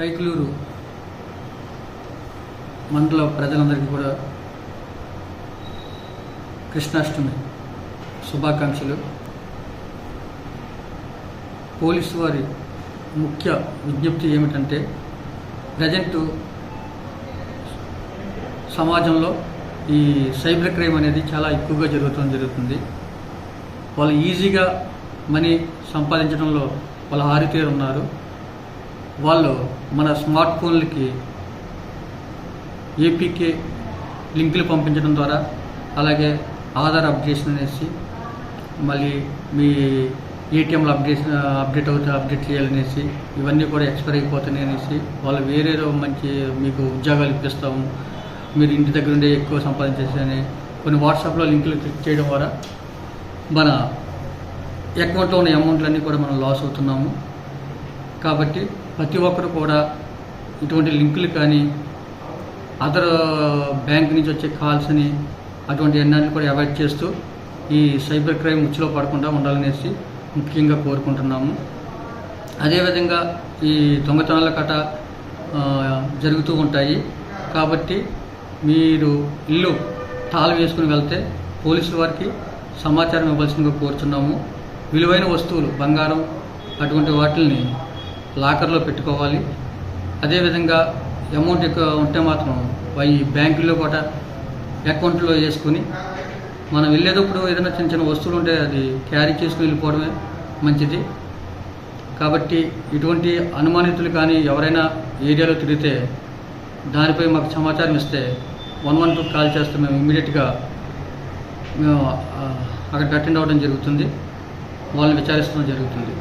కైకులూరు మండల ప్రజలందరికీ కూడా కృష్ణాష్టమి శుభాకాంక్షలు. పోలీసు వారి ముఖ్య విజ్ఞప్తి ఏమిటంటే ప్రజెంట్ సమాజంలో ఈ సైబర్ క్రైమ్ అనేది చాలా ఎక్కువగా జరుగుతూ జరుగుతుంది. వాళ్ళు ఈజీగా మనీ సంపాదించడంలో వాళ్ళు ఆరితేరు ఉన్నారు వాళ్ళు మన స్మార్ట్ ఫోన్లకి ఏపీకే లింకులు పంపించడం ద్వారా అలాగే ఆధార్ అప్డేషన్ అనేసి మళ్ళీ మీ ఏటీఎంలో అప్డేషన్ అప్డేట్ అవుతా అప్డేట్ చేయాలనేసి ఇవన్నీ కూడా ఎక్స్పైర్ అయిపోతున్నాయి అనేసి వాళ్ళు వేరేదో మంచి మీకు ఉద్యోగాలు ఇప్పిస్తాము మీరు ఇంటి దగ్గర ఉండే ఎక్కువ సంపాదించేసి కొన్ని వాట్సాప్లో లింకులు క్లిక్ చేయడం ద్వారా మన అకౌంట్లో ఉన్న అమౌంట్లన్నీ కూడా మనం లాస్ అవుతున్నాము. కాబట్టి ప్రతి ఒక్కరు కూడా ఇటువంటి లింకులు కానీ అదర్ బ్యాంక్ నుంచి వచ్చే కాల్స్ని అటువంటి ఎన్నాన్ని కూడా అవాయిడ్ చేస్తూ ఈ సైబర్ క్రైమ్ ఉచ్చులో పడకుండా ఉండాలనేసి ముఖ్యంగా కోరుకుంటున్నాము. అదేవిధంగా ఈ దొంగతనాల కట జరుగుతూ ఉంటాయి. కాబట్టి మీరు ఇల్లు తాళం వేసుకుని వెళ్తే పోలీసుల వారికి సమాచారం ఇవ్వాల్సిందిగా కోరుచున్నాము. విలువైన వస్తువులు బంగారం అటువంటి వాటిని లాకర్లో పెట్టుకోవాలి. అదేవిధంగా అమౌంట్ ఎక్కువ ఉంటే మాత్రం ఈ బ్యాంకుల్లో కూడా అకౌంట్లో వేసుకుని మనం వెళ్ళేటప్పుడు ఏదైనా చిన్న చిన్న వస్తువులు ఉంటే అది క్యారీ చేసుకుని వెళ్ళిపోవడమే మంచిది. కాబట్టి ఇటువంటి అనుమానితులు కానీ ఎవరైనా ఏరియాలో తిరిగితే దానిపై మాకు సమాచారం ఇస్తే వన్ వన్ టూ కాల్ చేస్తే మేము ఇమీడియట్గా మేము అక్కడికి అటెండ్ అవ్వడం జరుగుతుంది. వాళ్ళని విచారిస్తడం జరుగుతుంది.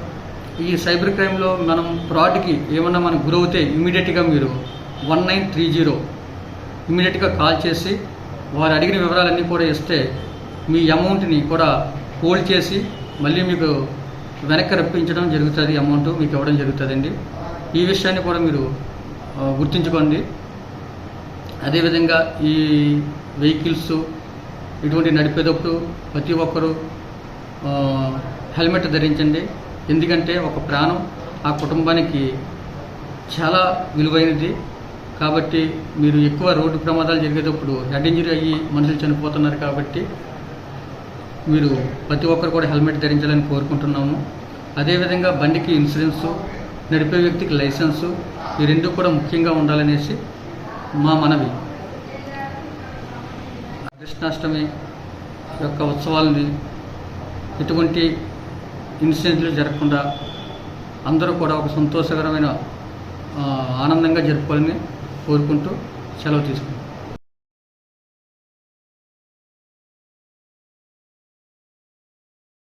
ఈ సైబర్ క్రైమ్లో మనం ఫ్రాడ్కి ఏమన్నా మనం గురవుతే ఇమీడియట్గా మీరు వన్ నైన్ త్రీ జీరో ఇమీడియట్గా కాల్ చేసి వారు అడిగిన వివరాలన్నీ కూడా ఇస్తే మీ అమౌంట్ని కూడా హోల్డ్ చేసి మళ్ళీ మీకు వెనక్కి రప్పించడం జరుగుతుంది అమౌంట్ మీకు ఇవ్వడం జరుగుతుందండి. ఈ విషయాన్ని కూడా మీరు గుర్తుంచుకోండి. అదేవిధంగా ఈ వెహికల్స్ ఇటువంటి నడిపేటప్పుడు ప్రతి ఒక్కరూ హెల్మెట్ ధరించండి. ఎందుకంటే ఒక ప్రాణం ఆ కుటుంబానికి చాలా విలువైనది. కాబట్టి మీరు ఎక్కువ రోడ్డు ప్రమాదాలు జరిగేటప్పుడు హెడ్ ఇంజరీ అయ్యి మనుషులు చనిపోతున్నారు కాబట్టి మీరు ప్రతి ఒక్కరు కూడా హెల్మెట్ ధరించాలని కోరుకుంటున్నాము. అదేవిధంగా బండికి ఇన్సూరెన్సు నడిపే వ్యక్తికి లైసెన్సు ఈ రెండు కూడా ముఖ్యంగా ఉండాలనేసి మా మనవి. కృష్ణాష్టమి యొక్క ఉత్సవాలని ఎటువంటి ఇన్సిడెంట్లు జరగకుండా అందరూ కూడా ఒక సంతోషకరమైన ఆనందంగా జరుపుకోవాలని కోరుకుంటూ సెలవు తీసుకుంటాం